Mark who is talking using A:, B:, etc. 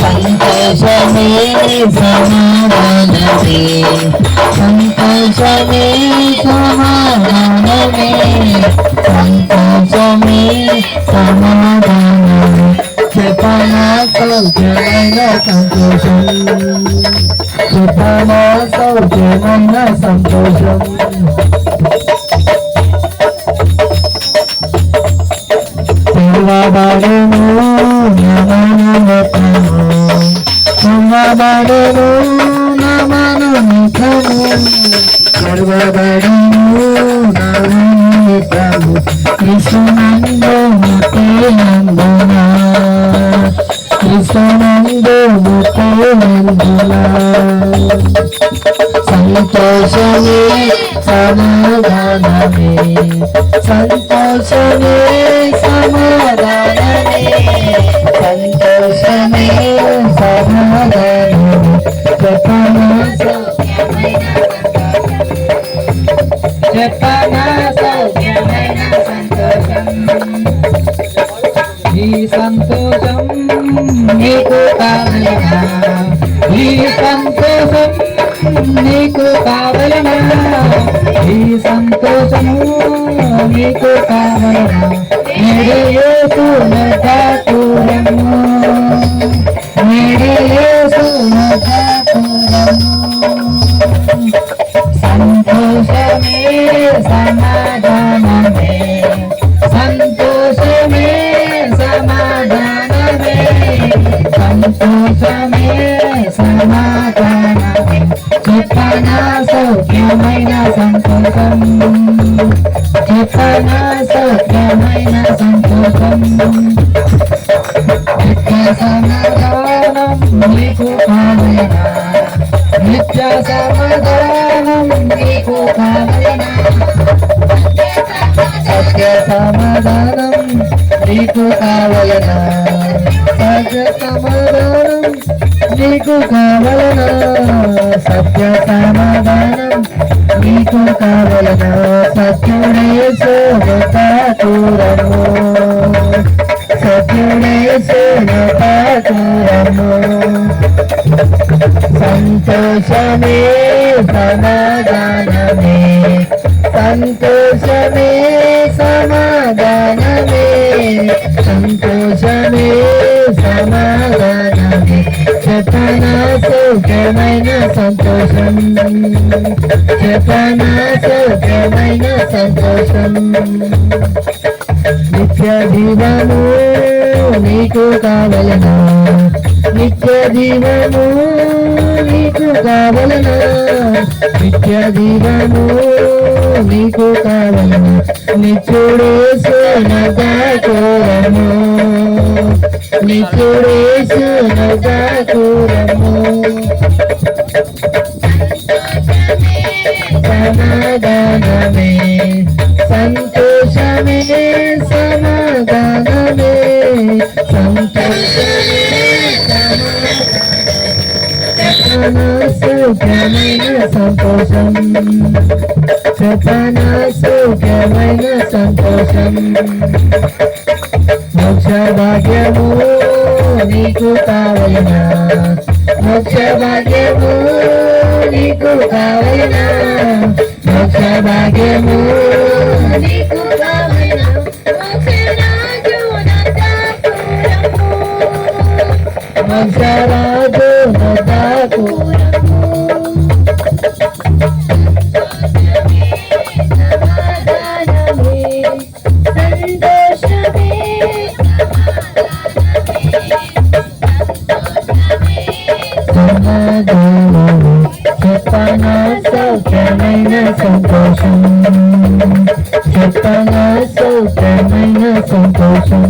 A: సంతోషమే సమాధానమే సంతోషమే సమాధానమే సంతోషమే సమాధానమే చెప్పనా సౌఖ్యమైన సంతోషం చెప్పనా సౌఖ్యమైన సంతోషం. తిరగబడును నమనముఖము తిరగబడును నమనముఖము తిరగబడును నమనముఖము కృష్ణనందు ముఖేనందున కృష్ణనందు ముఖేనందున సంతోషమే సమాధానమే సంతోషమే సమాధానమే ఈ సంతోషం నీకు కావలనా? ఈ సంతోషం నీకు కావలనా? ఈ సంతోషము నీకు కావలనా? మేరే యేసు నటాకురము మేరే యేసు సంతోషమే సమాధానమే. చెప్పనా సౌఖ్యమైన సంతోషం చెప్పనా సౌఖ్యమైన సంతోషం నిత్య సమాధానం నీకు కావలనా నిత్య సమాధానం నీకు సత్య సమాధానం నీకు కావలనా? సత్య సమాధానం నీకు కావలనా? సత్య సమాధానం నీకు కావలనా? సత్యుడే సోమతాతురము సత్యుడే సోమతాతురము సంతోషమే సమాధానమే. సంతోషమే చెప్పనా సుఖమైన సంతోషం. చెప్పనా సుఖమైన సంతోషం. నిత్య జీవము నీకు కావలనా? నిత్య జీవము నీకు కావలనా? నిత్య జీవము నీకు కావలనా నిత్యుడే సోనగా కోరము నిత్యుడే సోనగా సమాధానమే సంతోషమే సమాధానమే సంతోషమే సుఖమైన సంతోషం సుఖమైన సంతోషం మోక్ష భాగ్యము నీకు కావలనా? మోక్ష భాగ్యము నీకు కావలనా? మోక్ష భాగ్యము నీకు కావలనా? మోక్ష రాజు సమాధానము చెప్పన సౌఖ్యమైన సంతోషం చెప్పన సౌఖ్యమైన సంతోషం